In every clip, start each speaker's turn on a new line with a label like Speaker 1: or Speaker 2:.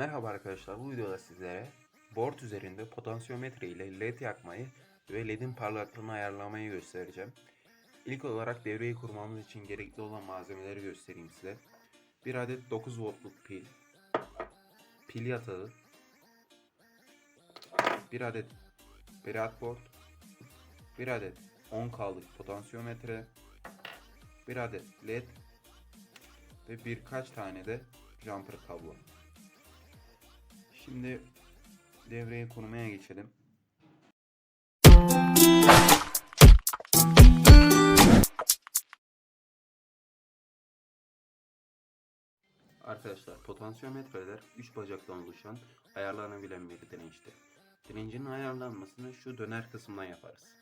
Speaker 1: Merhaba arkadaşlar bu videoda sizlere board üzerinde potansiyometre ile led yakmayı ve ledin parlaklığını ayarlamayı göstereceğim. İlk olarak devreyi kurmamız için gerekli olan malzemeleri göstereyim size. Bir adet 9 voltluk pil, pil yatağı, bir adet breadboard, bir adet 10K'lık potansiyometre, bir adet led ve birkaç tane de jumper kablo. Şimdi devreyi kurmaya geçelim. Arkadaşlar potansiyometreler 3 bacaktan oluşan ayarlanabilen bir dirençtir. Direncin ayarlanmasını şu döner kısımdan yaparız.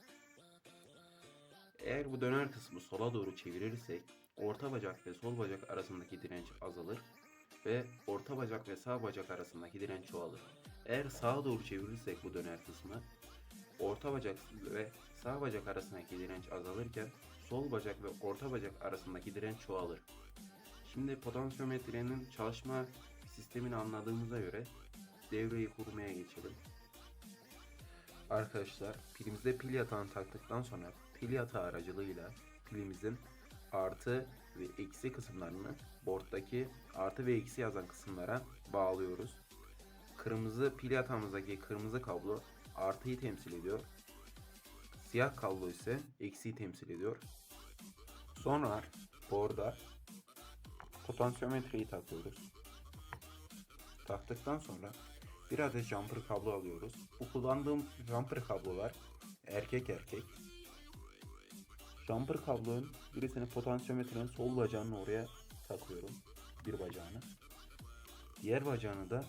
Speaker 1: Eğer bu döner kısmı sola doğru çevirirsek orta bacak ve sol bacak arasındaki direnç azalır ve orta bacak ve sağ bacak arasındaki direnç çoğalır. Eğer sağa doğru çevirirsek bu döner kısmı orta bacak ve sağ bacak arasındaki direnç azalırken sol bacak ve orta bacak arasındaki direnç çoğalır. Şimdi potansiyometrenin çalışma sistemini anladığımıza göre devreyi kurmaya geçelim. Arkadaşlar pilimizde pil yatağını taktıktan sonra pil yatağı aracılığıyla pilimizin artı ve eksi kısımlarını board'daki artı ve eksi yazan kısımlara bağlıyoruz. Kırmızı pil yatağımızdaki kırmızı kablo artıyı temsil ediyor. Siyah kablo ise eksiyi temsil ediyor. Sonra board'a potansiyometreyi takıyoruz. Taktıktan sonra bir adet jumper kablo alıyoruz. Bu kullandığım jumper kablolar erkek erkek. Jumper kablonun birisini potansiyometrenin sol bacağının oraya takıyorum. Bir bacağını. Diğer bacağını da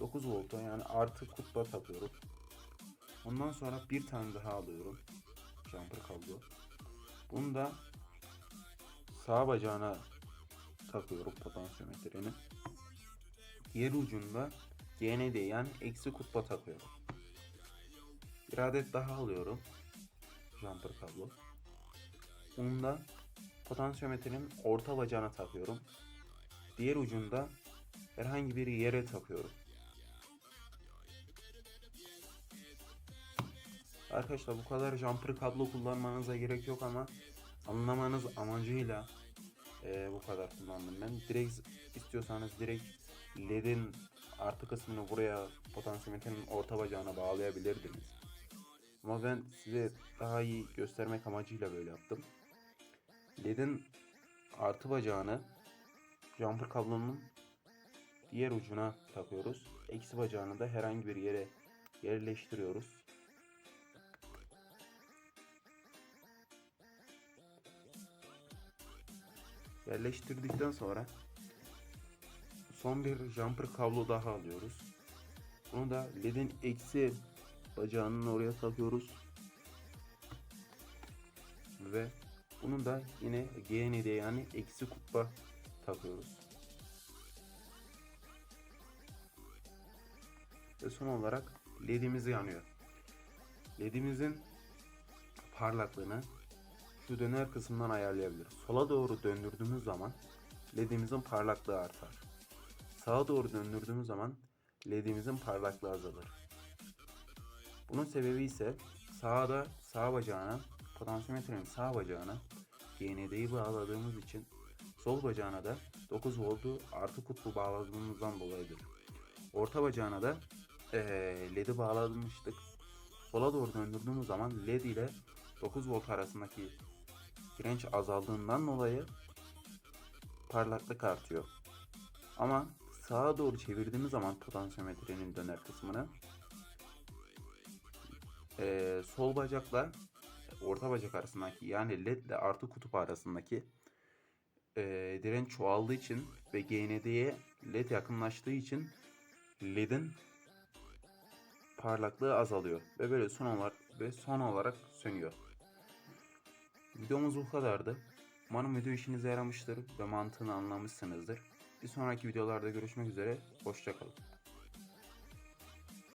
Speaker 1: 9 volta yani artı kutba takıyorum. Ondan sonra bir tane daha alıyorum. Jumper kablo. Bunu da sağ bacağına takıyorum potansiyometrenin. Diğer ucunda GND yani eksi kutba takıyorum. Bir adet daha alıyorum. Jumper kablo. Bunu da potansiyometrenin orta bacağına takıyorum. Diğer ucunda herhangi bir yere takıyorum. Arkadaşlar bu kadar jumper kablo kullanmanıza gerek yok ama anlamanız amacıyla eee, bu kadar kullandım ben. Direkt istiyorsanız direkt ledin artı kısmını buraya potansiyometrenin orta bacağına bağlayabilirdiniz. Ama ben size daha iyi göstermek amacıyla böyle yaptım. LED'in artı bacağını jumper kablonun diğer ucuna takıyoruz. Eksi bacağını da herhangi bir yere yerleştiriyoruz. Yerleştirdikten sonra son bir jumper kablo daha alıyoruz. Bunu da LED'in eksi bacağının oraya takıyoruz. Ve bunu da yine GND yani eksi kutba takıyoruz. Ve son olarak ledimiz yanıyor. Ledimizin parlaklığını şu döner kısmından ayarlayabiliriz. Sola doğru döndürdüğümüz zaman ledimizin parlaklığı artar. Sağa doğru döndürdüğümüz zaman ledimizin parlaklığı azalır. Bunun sebebi ise sağda sağ bacağına potansiyometrenin sağ bacağına GND'yi bağladığımız için sol bacağına da 9 voltu artı kutbu bağladığımızdan dolayıdır. Orta bacağına da eee LED'i bağlamıştık. Sola doğru döndürdüğümüz zaman LED ile 9 volt arasındaki direnç azaldığından dolayı parlaklık artıyor. Ama sağa doğru çevirdiğimiz zaman potansiyometrenin döner kısmını eee, sol bacakla orta bacak arasındaki yani led ile artı kutup arasındaki eee, direnç çoğaldığı için ve GND'ye led yakınlaştığı için ledin parlaklığı azalıyor ve böyle son olarak ve son olarak sönüyor. Videomuz bu kadardı. Umarım video işinize yaramıştır ve mantığını anlamışsınızdır. Bir sonraki videolarda görüşmek üzere. Hoşçakalın.